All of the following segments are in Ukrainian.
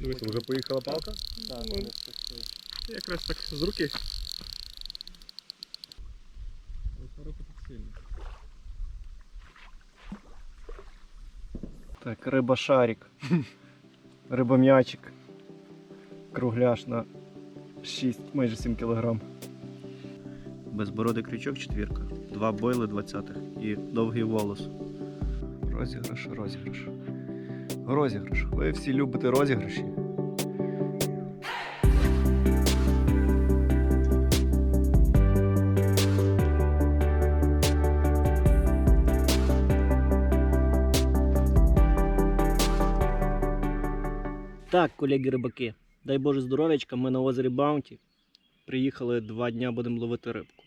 Дивіться, вже поїхала палка? Так, Ну. Якраз так з руки. Так, риба шарик. Риба м'ячик. Кругляш на 6, майже 7 кг. Безбородий крючок четвірка. Два бойли 20-х і довгий волос. Розіграш, розіграш. Розіграш. Ви всі любите розіграші. Так, колеги рибаки, дай Боже здоров'ячка, ми на озері Баунті. Приїхали два дня будемо ловити рибку.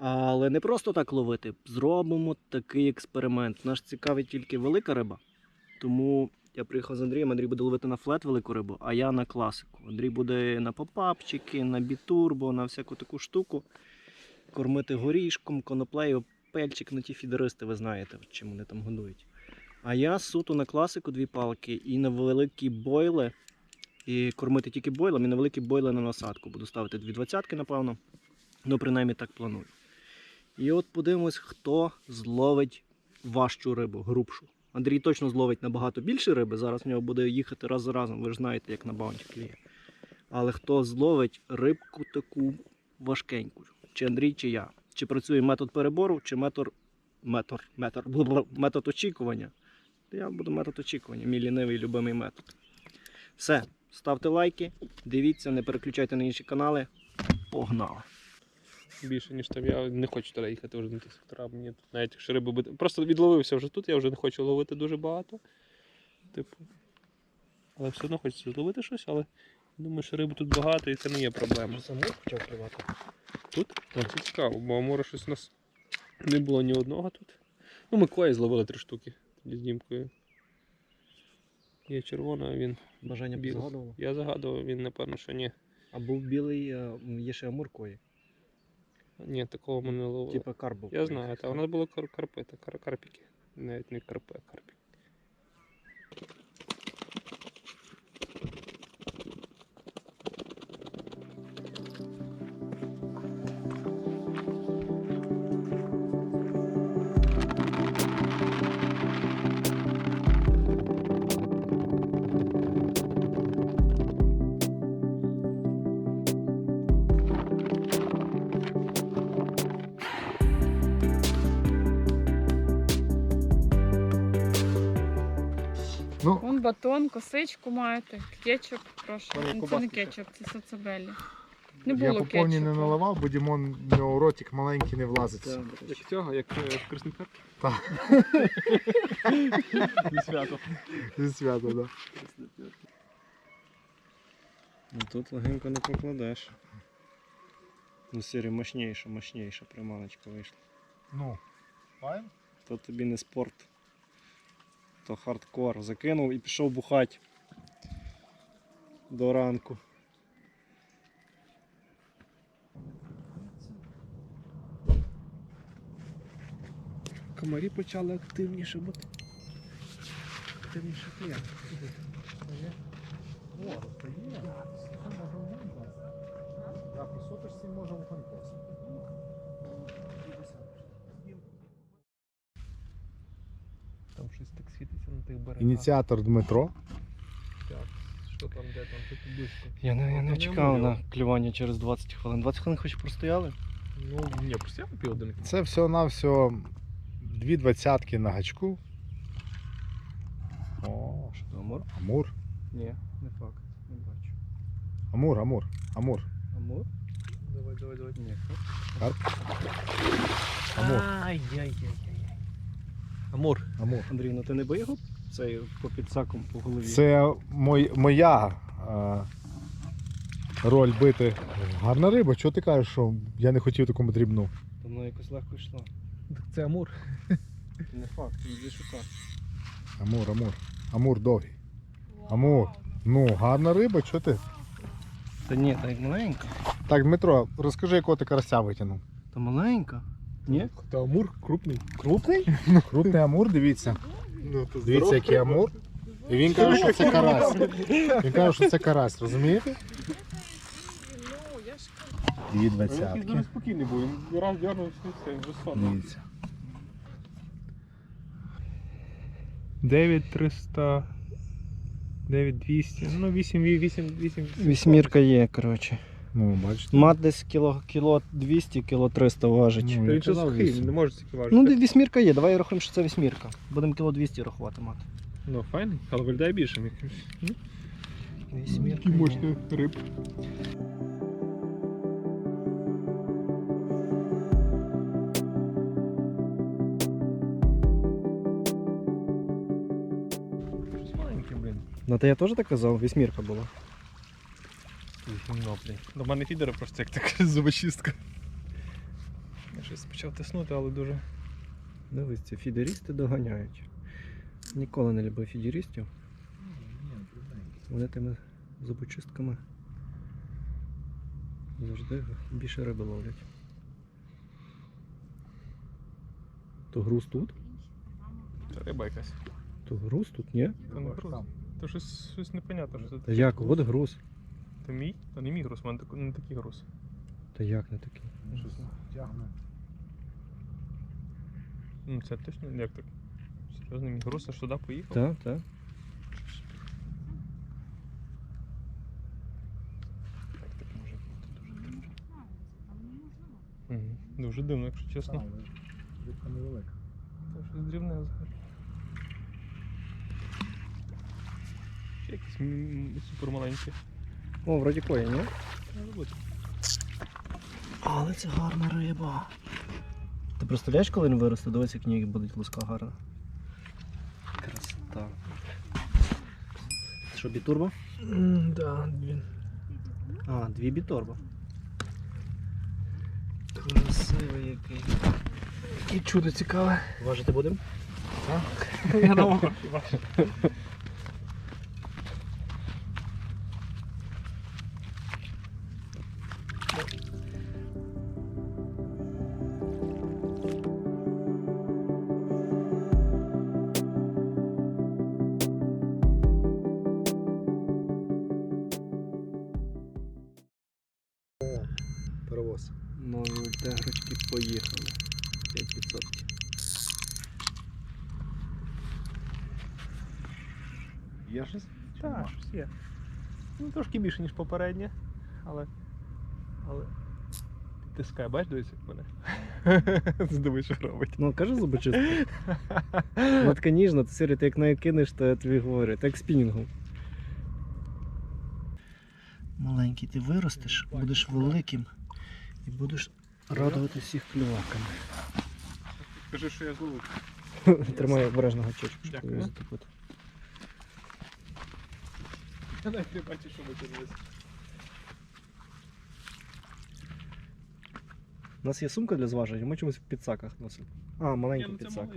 Але не просто так ловити. Зробимо такий експеримент. Нас цікавить тільки велика риба. Тому я приїхав з Андрієм. Андрій буде ловити на флет велику рибу, а я на класику. Андрій буде на попапчики, на бітурбо, на всяку таку штуку. Кормити горішком, коноплею, пельчик, ну ті фідеристи, ви знаєте, чим вони там годують. А я суто на класику дві палки і на великі бойли. І кормити тільки бойлом, і на великі бойли на насадку. Буду ставити дві двадцятки, напевно. Ну, принаймні так планую. І от подивимось, хто зловить важчу рибу, грубшу. Андрій точно зловить набагато більше риби. Зараз в нього буде їхати раз за разом. Ви ж знаєте, як на баунті кліє. Але хто зловить рибку таку важкеньку? Чи Андрій, чи я? Чи працює метод перебору, чи метод, метод, метод, метод очікування? Я буду метод очікування, мій лінивий любимий метод. Все, ставте лайки, дивіться, не переключайте на інші канали. Погнали! Більше, ніж там. Я не хочу туди їхати вже на ті сектора. Мені тут навіть якщо риби буде. Просто відловився вже тут, я вже не хочу ловити дуже багато. Типу. Але все одно хочеться зловити щось, але думаю, що риби тут багато і це не є проблема. Саму почав клювати. Тут? О, це цікаво, бо може щось у нас не було ні одного тут. Ну, ми кої зловили три штуки тоді з дімкою. Є червона, а він. Бажання Білий. загадував? Я загадував, він напевно, що ні. А був білий, е, є ще амуркої. Ні, такого ми не ловили. Типа карп. Я знаю, та у нас були кар- карпи, та кар- карпіки. Навіть не карпи, а карпіки. Батон, косичку маєте, кетчуп, прошу. Ну, Це не кетчуп, це сацабелі. Не я було по повній не кетчупу. наливав, бо Дімон в нього ротик маленький не влазить. Як цього, як е, в красниках? Не свято. Зі свята, да. Ну тут легенько не покладеш. Ну, сирі мощніша, мощніша приманочка вийшла. Ну, файн. То тобі не спорт, то хардкор. Закинув і пішов бухати до ранку. Комарі почали активніше бути. Активніше клієнт. О, то є. Да, по соточці може в конкурсі. Там щось так світиться на тих берегах. Ініціатор Дмитро. Так, що там, де там, тут близько. Я не, я не чекав на клювання через 20 хвилин. 20 хвилин хоч простояли? Ну, ні, просто я. Це всього-навсього дві двадцятки на гачку. О, Що це амур? Амур. Ні, не факт. Не бачу. Амур, Амур, Амур. Амур? Давай, давай, давай. Ні. Карп. Амур. Ай-яй-яй-яй. Амур. Амур. Андрій, ну ти не бий його цей по підсаком по голові? Це мой, моя е, роль бити. Гарна риба. Чого ти кажеш, що я не хотів таку дрібну? То воно якось легко йшло. Так це Амур. Не факт, іди шукати. Амур, Амур. Амур довгий. Амур. Ну, гарна риба, чого ти? Та ні, та як маленька. Так, Дмитро, розкажи, якого ти карася витягнув. Та маленька. Ні? Та Амур крупний. Крупний? Крупний амур, дивіться. Ну, то Дивіться, який амур. І він каже, що це карась. Він каже, що це карась, розумієте? Дві двадцятки. спокійний був, він раз дернувся і все, вже сон. Дивіться. 9300, 9200, ну 8, 8, 8. Вісьмірка є, коротше. Ну, бачите. Мат десь кіло, кіло 200, кіло 300 важить. Ну, Він ще казав, сухий, вісім. він не може стільки важити. Ну, де вісьмірка є, давай рахуємо, що це вісьмірка. Будемо кіло 200 рахувати мат. Ну, файний, але виглядає більшим якимось. Вісьмірка. є. риб. Щось маленьке, блін. Ну, то я теж так казав, вісьмірка була. Гімно, блін. До мене фідери просто як така зубочистка. Я щось почав тиснути, але дуже. Дивись, ці фідерісти доганяють. Ніколи не любив фідерістів. Вони тими зубочистками завжди більше риби ловлять. То груз тут? Це риба якась. То груз тут, ні? Та не груз. Це щось, щось непонятне, що це таке. як? От груз. Це мій? Та не мій груз, у мене так- не такий груз. Та як не такий? Щось. Тягне. Ну це точно як так? Серйозно, мій груз аж туди поїхав? Так, так. Як так може бути? Дуже дивно. Мгм. Дуже дивно, якщо чесно. Рибка невелика. Це щось дрібне взагалі. Ще якісь м- супермаленькі. О, вроді коє, ні? Але це гарна риба. Ти представляєш, коли він виросте? Дивись, як ній буде луска гарна. Красота. Що, бітурбо? Да, він. А, дві біторбо. Красивий який. І чудо цікаве. Важити будемо? Я думав. Є щось? Так, щось є. Ну, трошки більше, ніж попереднє, але. Але. Підтискає, бачиш, дивись, як мене. Здивуй, що робить. Ну, каже зубочистка. Вона така ніжна, ти сирі, ти як нею кинеш, то я тобі говорю, так спінінгом. Маленький ти виростеш, будеш великим і будеш радувати всіх клюваками. Кажи, що я зловив. Тримай обережно гачочку, щоб Дякую. затопити. Я навіть не бачу, що витягнулося. У нас є сумка для зваження, ми чомусь в підсаках носимо. А, маленький ну підсак.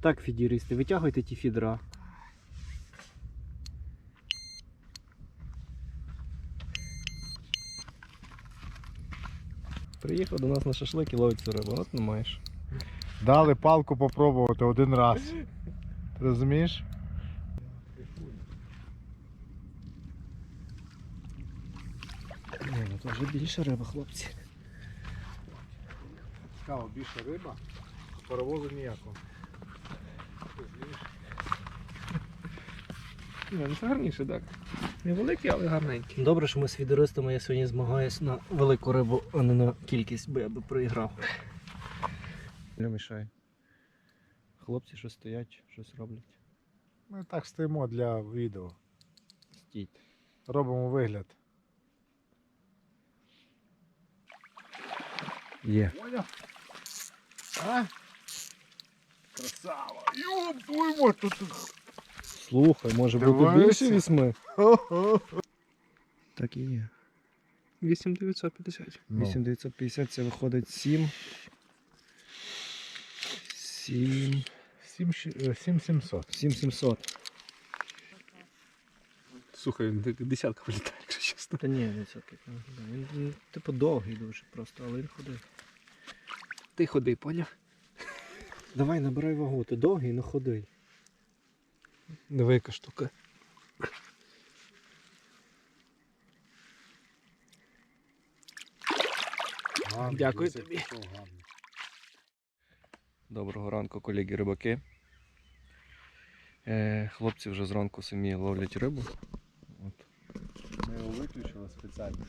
Так, фідерісти, витягуйте ті фідра. Приїхав до нас на шашлик і ловить цю рибу, от не маєш. Дали палку попробувати один раз. Ти розумієш? Ні, ну то вже більше риба, хлопці. Цікаво, більше риба, а паровозу ніякого. Не, ну це гарніше, так. Невеликий, але гарненький. Добре, що ми з фідеристами я сьогодні змагаюсь на велику рибу, а не на кількість, бо я би проіграв. Не мішай. Хлопці щось стоять, щось роблять. Ми так стоїмо для відео. Стійте. Робимо вигляд. Є. А? Красава! Йоп, твою мать, тут. Слухай, може бути більше вісьми. Хо-хо. Так і є. 8950. Ну, 8950 це виходить 7. 7. сім щ- е, 7700. 7700. Слухай, десятка вилітає, якщо чесно. Та ні, все-таки. Він, він, типу довгий дуже просто, але він худий. Ти ходи, поняв? Давай набирай вагу, ти довгий, але худий. Диви, яка штука. Гарний, Дякую дивись, як тобі. пішов гарний. Доброго ранку, колеги рибаки. Е, хлопці вже зранку самі ловлять рибу. От. Ми його виключили спеціально.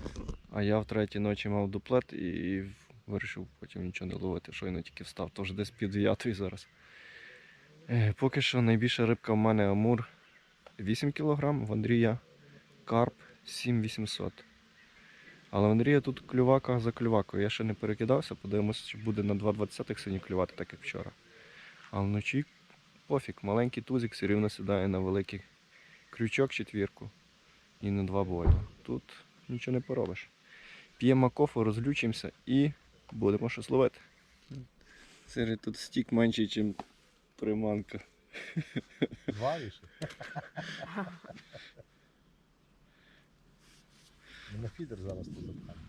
А я в третій ночі мав дуплет і вирішив потім нічого не ловити, щойно тільки встав, тож десь пів дев'ятої зараз. Е, поки що найбільша рибка в мене амур 8 кг, в Андрія карп 7800. Але в Андрія тут клювака за клювакою. Я ще не перекидався, подивимося, чи буде на 2,20 сьогодні клювати, так як вчора. А вночі пофіг, маленький тузик все рівно сідає на великий крючок четвірку і на два боля. Тут нічого не поробиш. П'ємо кофе, розлючимося і будемо щось ловити. Сири, тут стік менший, ніж приманка. Два лише? На фідер зараз тут запхаємо.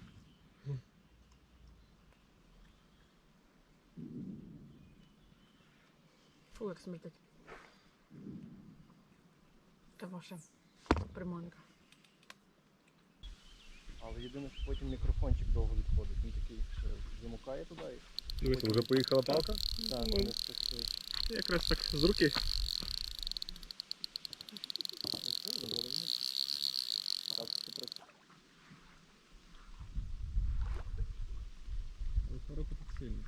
Фу, як смертить. Та ваша приманка. Але єдине, що потім мікрофончик довго відходить. Він такий ще замукає туди і вже поїхала палка? так, Ну, не спрацює. Якраз так з руки. Так, це працює. Руку тут сильно.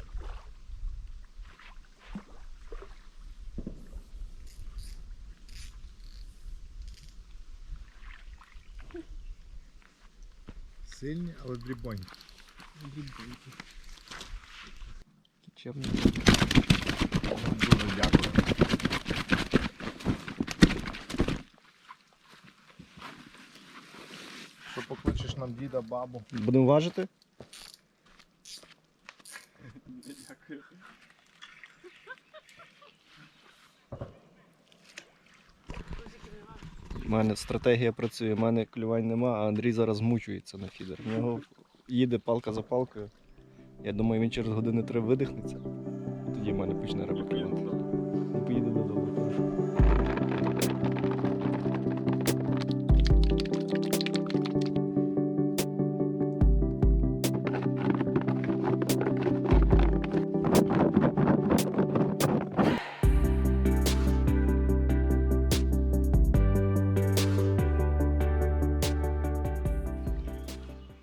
Сильні, але дрібонькі. Кічерний. Дуже дякую. Що покличеш нам діда, бабу? Будемо важити? У мене стратегія працює, у мене клювань нема, а Андрій зараз мучується на фідер. У нього їде палка за палкою. Я думаю, він через години три видихнеться. Тоді в мене почне риба клювати. І поїде додому.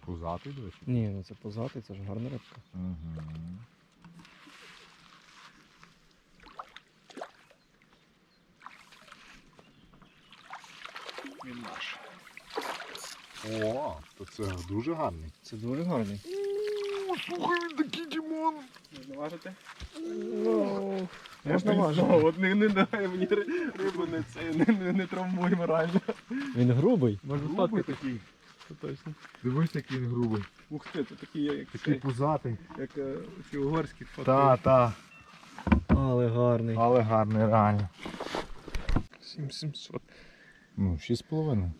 Пузатий, дивись. Ні, ну це позати, це ж гарна рибка. Угу. Він наш. О, то це дуже гарний. Це дуже гарний. О, слухай, він такий Дімон. Можна важити? Ну, можна важити. От не, не дай мені рибу не, це, не, не, не травмуй морально. Він грубий. Може Грубий такий. Це точно. Дивись, який він грубий. Ух ти, це такий, як, Такий цей, пузатий. як е, ці угорські фото. Та, та. Але гарний. Але гарний, реально. 7700. Ну, 6,5.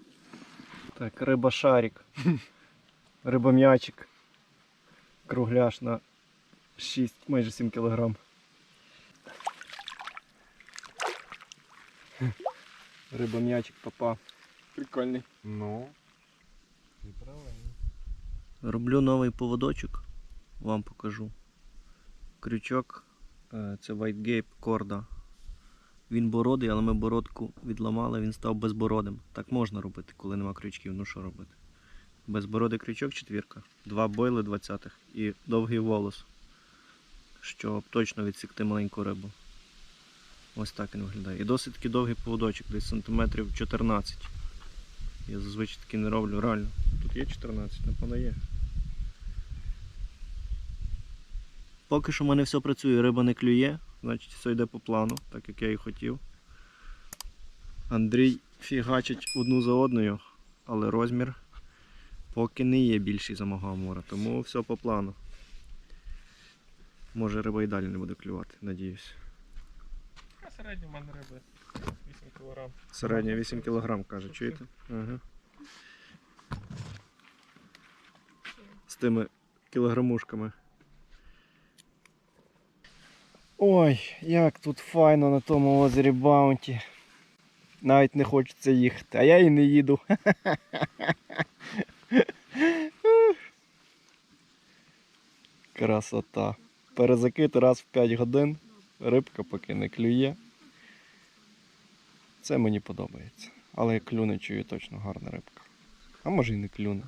Так, риба шарик. Риба м'ячик. Кругляш на 6, майже 7 кілограм. Риба м'ячик папа. Прикольний. Ну. Правильно. Роблю новий поводочок, вам покажу. Крючок е, це White Gape корда. Він бородий, але ми бородку відламали, він став безбородим. Так можна робити, коли нема крючків. Ну що робити? Безбородий крючок четвірка, два бойли 20-х і довгий волос, щоб точно відсікти маленьку рибу. Ось так він виглядає. І досить таки довгий поводочок, десь сантиметрів 14. Я зазвичай таки не роблю, реально. Тут є 14, напевно є. Поки що в мене все працює, риба не клює, значить все йде по плану, так як я і хотів. Андрій фігачить одну за одною, але розмір поки не є більший за мого амура, тому все по плану. Може риба і далі не буде клювати, надіюсь. А середньо в мене риби 8 кг. Середня 8 кг, каже, чуєте? Ага. тими кілограмушками. Ой, як тут файно на тому озері Баунті. Навіть не хочеться їхати, а я і не їду. Красота. Перезакити раз в 5 годин, рибка поки не клює. Це мені подобається. Але клюне чую точно гарна рибка. А може і не клюне.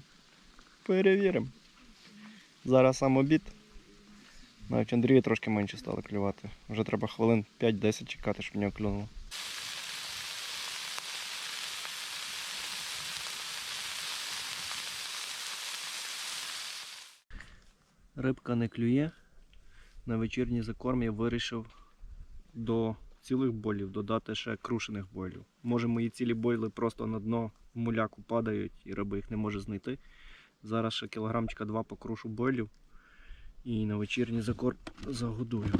Перевіримо. Зараз сам обід. Навіть Андрію трошки менше стало клювати. Вже треба хвилин 5-10 чекати, щоб нього клюнуло. Рибка не клює. На вечірній закорм я вирішив до цілих бойлів додати ще крушених бойлів. Може мої цілі бойли просто на дно в муляку падають і риба їх не може знайти. Зараз ще кілограмчика два покрушу бойлів і на вечірній закорм загодую.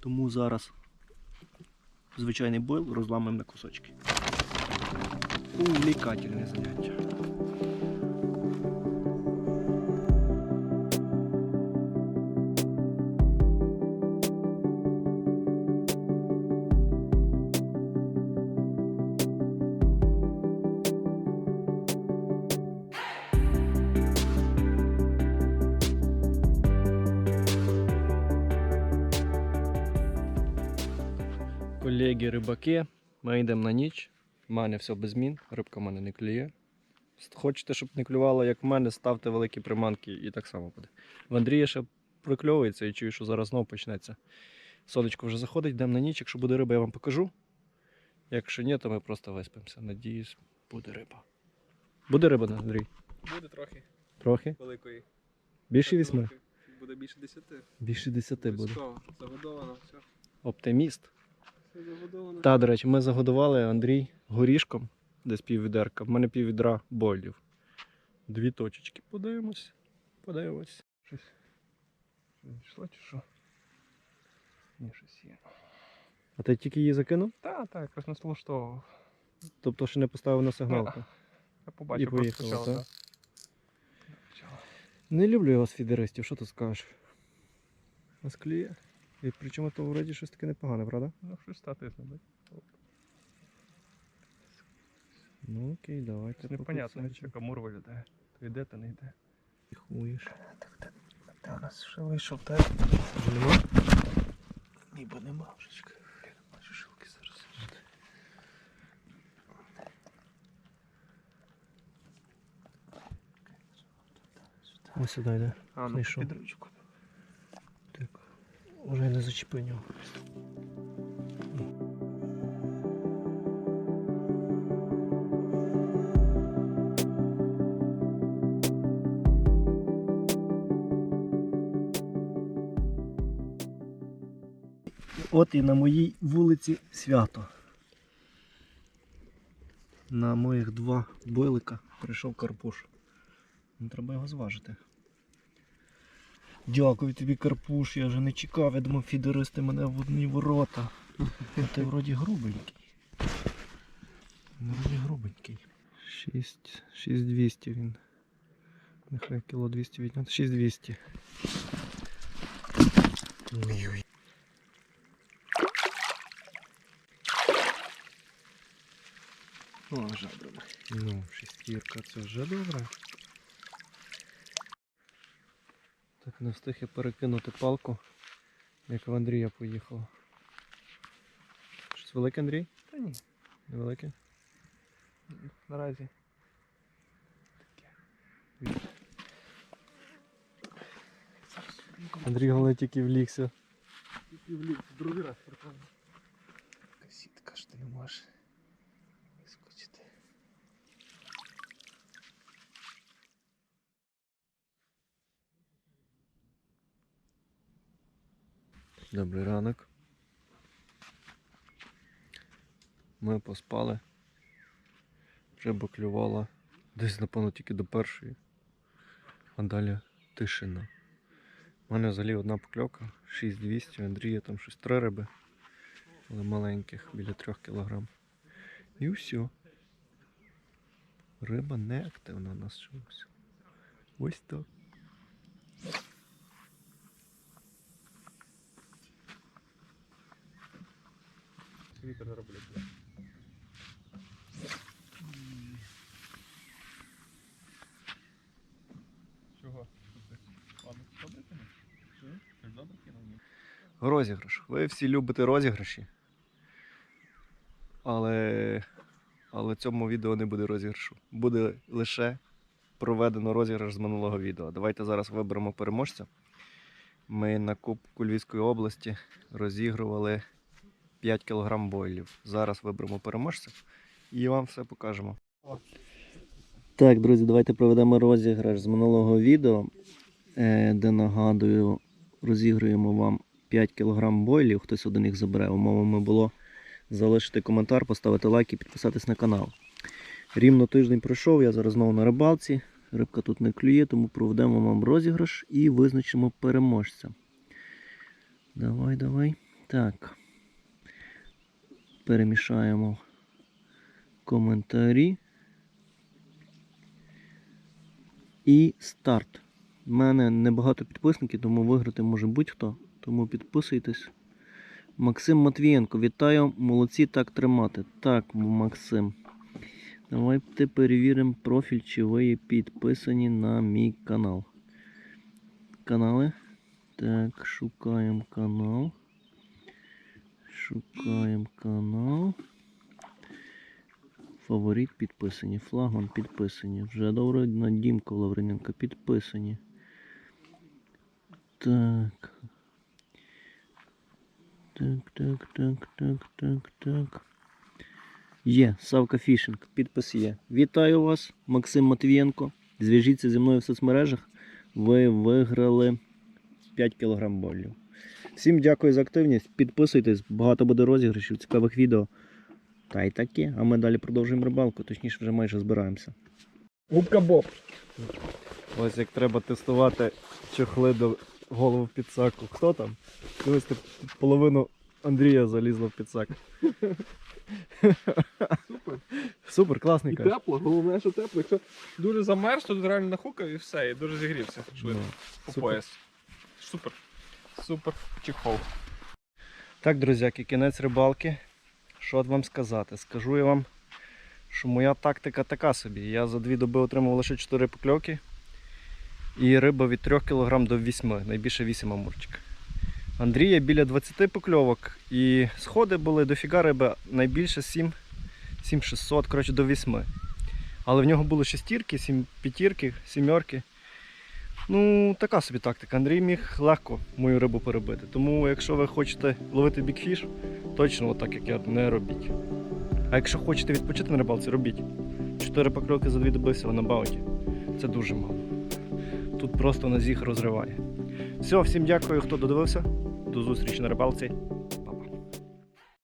Тому зараз звичайний бойл розламуємо на кусочки. Увлікательне заняття. Рибаки, ми йдемо на ніч. У мене все без змін, рибка в мене не клює. Хочете, щоб не клювало, як в мене, ставте великі приманки і так само буде. В Андрія ще прикльовується і чую, що зараз знову почнеться. Сонечко вже заходить, йдемо на ніч. Якщо буде риба, я вам покажу. Якщо ні, то ми просто виспимося. Надіюсь, буде риба. Буде риба, Андрій? Буде трохи Трохи? великої. Більше вісьми? Буде більше десяти. Більше десяти буде. Загодовано, все. Оптиміст. Та, до речі, ми загодували Андрій горішком, десь піввідерка. В мене піввідра бойлів. Дві точечки. Подивимось. Подивимось. Щось. Йшло чи що? Ні, щось є. А ти тільки її закинув? Так, так, якраз нас влаштовував. Тобто ще не поставив на сигналку. Я побачив, І поїхало, так? Не люблю я вас фідеристів, що тут скажеш? Нас кліє. І причому то вроді щось таке непогане, правда? Ну, щось стати знає. Ну окей, давайте. Непонятно, пописати. як Амур виглядає. То йде, то не йде. Хуєш. Та у нас ще вийшов так. Вже нема? Ніби нема вже чекай. Бачу, шилки зараз. Ось сюди йде. А, ну, під ручку. Уже не зачепив нього. От і на моїй вулиці свято. На моїх два бойлика прийшов карпуш. Треба його зважити. Дякую тобі, карпуш, я вже не чекав, я думав, фідеристи мене в одні ворота. А ти вроді грубенький. Вроді грубенький. 6, 6200 він. Нехай кіло 200 відняти. 6200. О, жабрами. Ну, шестірка, це вже добре. Так не встиг я перекинути палку, як в Андрія поїхав. Щось велике, Андрій? Та ні, Невелике? наразі. Андрій головне тільки влігся. Другий раз прикольно. Сітка ж ти не можеш вискочити. Добрий ранок. Ми поспали. Риба клювала. Десь, напевно, тільки до першої. А далі тишина. У мене взагалі одна покльовка, 6200, Андрія там щось три риби. Але маленьких, біля 3 кг. І все. Риба не активна у нас чомусь. Ось так. Вітер заробляє. Чого? Ладно, добре кинув? Ти добре кинув? Розіграш. Ви всі любите розіграші. Але, але цьому відео не буде розіграшу. Буде лише проведено розіграш з минулого відео. Давайте зараз виберемо переможця. Ми на Кубку Львівської області розігрували 5 кг бойлів. Зараз виберемо переможця і вам все покажемо. Так, друзі, давайте проведемо розіграш з минулого відео, е, де нагадую, розігруємо вам 5 кг бойлів. Хтось один їх забере. Умовами було залишити коментар, поставити лайк і підписатись на канал. Рівно тиждень пройшов, я зараз знову на рибалці. Рибка тут не клює, тому проведемо вам розіграш і визначимо переможця. Давай, давай. Так. Перемішаємо коментарі. І старт. У мене небагато підписників, тому виграти може будь-хто. Тому підписуйтесь. Максим Матвієнко, вітаю, молодці так тримати. Так, Максим. Давайте перевіримо профіль, чи ви підписані на мій канал. Канали. Так, шукаємо канал. Шукаємо канал. Фаворит підписані. Флагман підписані. Вже добре на Дімко Лавриненко підписані. Так. Так, так, так, так, так, так. Є, Савка Фішинг, підпис є. Вітаю вас, Максим Матвієнко. Зв'яжіться зі мною в соцмережах. Ви виграли 5 кг болів. Всім дякую за активність. Підписуйтесь, багато буде розіграшів, цікавих відео. Та й таке. А ми далі продовжуємо рибалку, точніше вже майже збираємося. Губка Боб. Ось як треба тестувати чохли до голову в підсаку. Хто там? Дивись, половину Андрія залізло в підсак. Супер. Супер, класний І тепло, головне, що тепло. Якщо дуже замерз, то тут реально нахукав і все, і дуже зігрівся швидко. По супер. пояс. Супер. Супер чехол. Так, друзяки, кінець рибалки. Що вам сказати? Скажу я вам, що моя тактика така собі. Я за дві доби отримав лише 4 покльовки. І риба від 3 кг до 8, найбільше 8 амурчик. Андрія біля 20 покльовок. І сходи були дофіга риби, найбільше 7, 7600, коротше до 8. Але в нього були шестірки, сім п'ятірки, сімерки. Ну, така собі тактика. Андрій міг легко мою рибу перебити. Тому, якщо ви хочете ловити бікфіш, точно отак, як я, не робіть. А якщо хочете відпочити на рибалці, робіть. Чотири покльовки за дві доби всього на баунті. Це дуже мало. Тут просто на зіг розриває. Все, всім дякую, хто додивився. До зустрічі на рибалці.